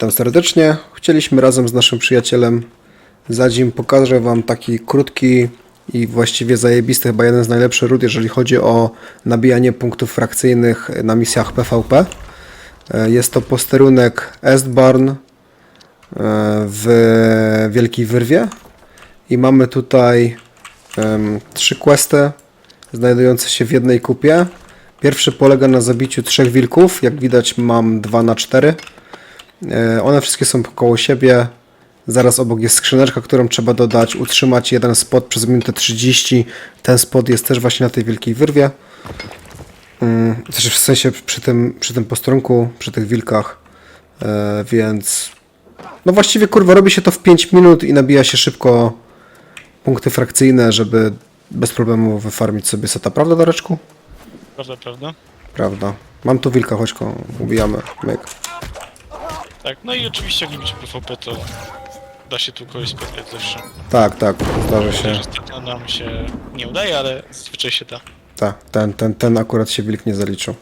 Witam serdecznie. Chcieliśmy razem z naszym przyjacielem Zadzim pokażę Wam taki krótki i właściwie zajebisty, chyba jeden z najlepszych ród, jeżeli chodzi o nabijanie punktów frakcyjnych na misjach PvP. E, Jest to posterunek Estbarn e, w Wielkiej Wyrwie i mamy tutaj trzy questy znajdujące się w jednej kupie. Pierwszy polega na zabiciu trzech wilków, jak widać mam 2 na 4. E, One wszystkie są koło siebie. Zaraz obok jest skrzyneczka, którą trzeba dodać, utrzymać jeden spot przez minutę 30. Ten spot jest też właśnie na tej wielkiej wyrwie. Znaczy w sensie przy tym, przy tym posterunku, przy tych wilkach. E, więc no właściwie kurwa robi się to w 5 minut i nabija się szybko punkty frakcyjne, żeby bez problemu wyfarmić sobie seta. Prawda Dareczku? Prawda, prawda? Prawda. Mam tu wilka, chodź ubijamy. Myk. Tak, no i oczywiście jak lubicie PvP, to da się tu kogoś spotkać zawsze. Tak, tak, zdarza się. Ostatnio nam się nie udaje, ale zazwyczaj się da. Tak, ten, ten, ten akurat się wilk nie zaliczył.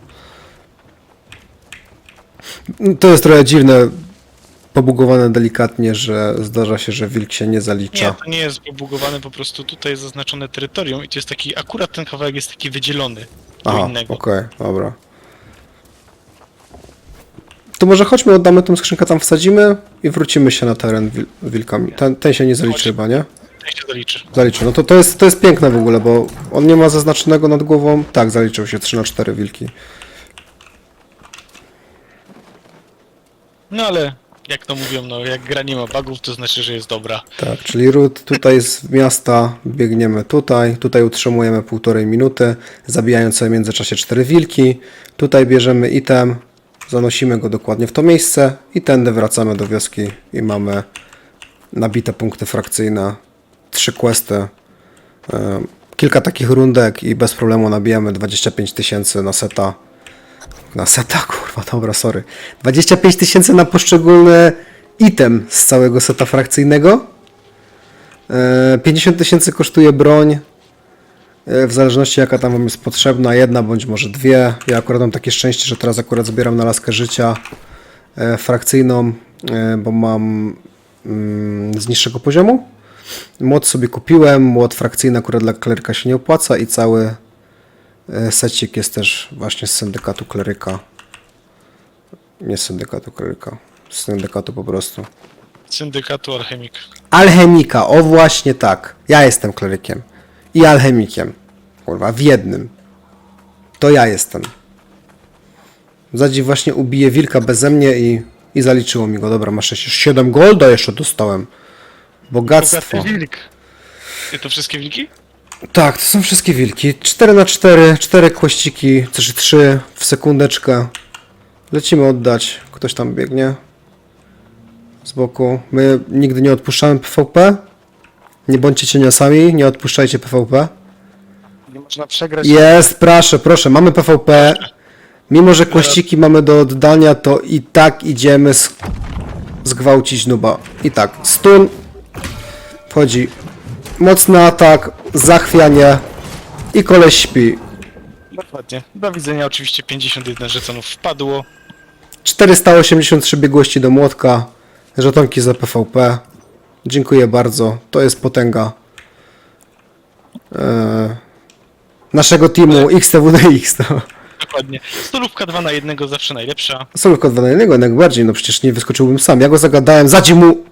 To jest trochę dziwne, pobugowane delikatnie, że zdarza się, że wilk się nie Nie, zalicza. to nie jest pobugowane, po prostu tutaj jest zaznaczone terytorium i to jest taki, akurat ten kawałek jest taki wydzielony do Aha, innego. okej, dobra. To może chodźmy, oddamy tą skrzynkę, tam wsadzimy i wrócimy się na teren wil wilkami. Ten, ten się nie zaliczy Chodź. chyba, nie? Ten się zaliczy. Zaliczył. No to, to, jest, to jest piękne w ogóle, bo on nie ma zaznaczonego nad głową. Tak, zaliczył się 3 na 4 wilki. No ale, jak to mówią, no jak gra nie ma bugów, to znaczy, że jest dobra. Tak, czyli ród tutaj z miasta, biegniemy tutaj, tutaj utrzymujemy półtorej minuty, zabijając sobie w międzyczasie cztery wilki. Tutaj bierzemy item, zanosimy go dokładnie w to miejsce i tędy wracamy do wioski i mamy nabite punkty frakcyjne, trzy questy, e, kilka takich rundek i bez problemu nabijamy 25 tysięcy na seta. Na seta, kurwa, dobra, sorry. 25 tysięcy na poszczególny item z całego seta frakcyjnego. E, 50 tysięcy kosztuje broń. E, W zależności jaka tam wam jest potrzebna, jedna bądź może dwie. Ja akurat mam takie szczęście, że teraz akurat zbieram na laskę życia e, frakcyjną, e, bo mam mm, z niższego poziomu. Młot sobie kupiłem, młot frakcyjny akurat dla kleryka się nie opłaca i cały secik jest też właśnie z syndykatu kleryka. Nie z syndykatu kleryka, z syndykatu po prostu. Syndykatu Alchemik. Alchemika, o właśnie tak. Ja jestem klerykiem. I alchemikiem. Kurwa, w jednym. To ja jestem. Zadzi właśnie ubije wilka beze mnie i, i zaliczyło mi go. Dobra, masz 7 golda jeszcze dostałem. Bogactwo. Bogaty wilk. I to wszystkie wilki? Tak, to są wszystkie wilki. 4 na 4 4 kłościki, też 3 w sekundeczkę. Lecimy oddać. Ktoś tam biegnie. Z boku. My nigdy nie odpuszczamy PvP. Nie bądźcie cieniasami, nie odpuszczajcie PvP. Nie można przegrać. Jest, proszę, proszę, mamy PvP. Mimo, że kłościki mamy do oddania, to i tak idziemy sk- zgwałcić nuba. I tak, stun. Wchodzi mocny atak, zachwianie i koleś śpi. Dokładnie. Do widzenia oczywiście 51 żetonów wpadło. 483 biegłości do młotka, żetonki za PvP. Dziękuję bardzo, to jest potęga eee, naszego teamu XTWDX. To. Dokładnie. Stolówka 2 na 1 zawsze najlepsza. Solówka 2 na 1, jak bardziej, no przecież nie wyskoczyłbym sam. Ja go zagadałem, zadzi mu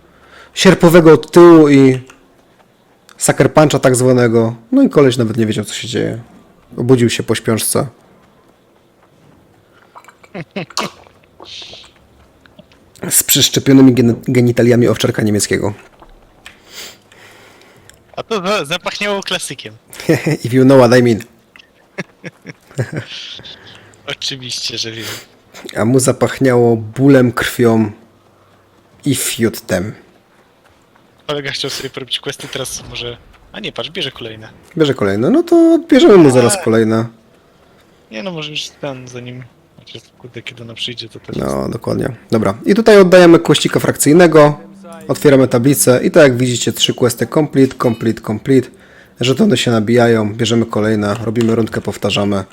sierpowego od tyłu i sucker puncha tak zwanego. No i koleś nawet nie wiedział co się dzieje. Obudził się po śpiączce. Z przyszczepionymi gen- genitaliami owczarka niemieckiego. A to za- zapachniało klasykiem. If you know what I mean. Oczywiście, że wiem. A mu zapachniało bólem, krwią i fiutem. Kolega chciał sobie porobić questy, teraz może... A nie, patrz, bierze kolejne. Bierze kolejne, no to bierzemy mu zaraz kolejne. Nie no, może już ten, zanim... Chociaż kurde, kiedy ona przyjdzie, to też... No, dokładnie. Dobra. I tutaj oddajemy kościka frakcyjnego. Otwieramy tablicę i tak jak widzicie, trzy questy complete, complete, complete. Żetony się nabijają, bierzemy kolejne, robimy rundkę, powtarzamy.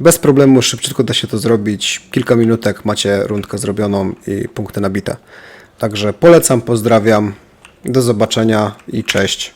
Bez problemu, szybciutko da się to zrobić. Kilka minutek macie rundkę zrobioną i punkty nabite. Także polecam, pozdrawiam. Do zobaczenia i cześć.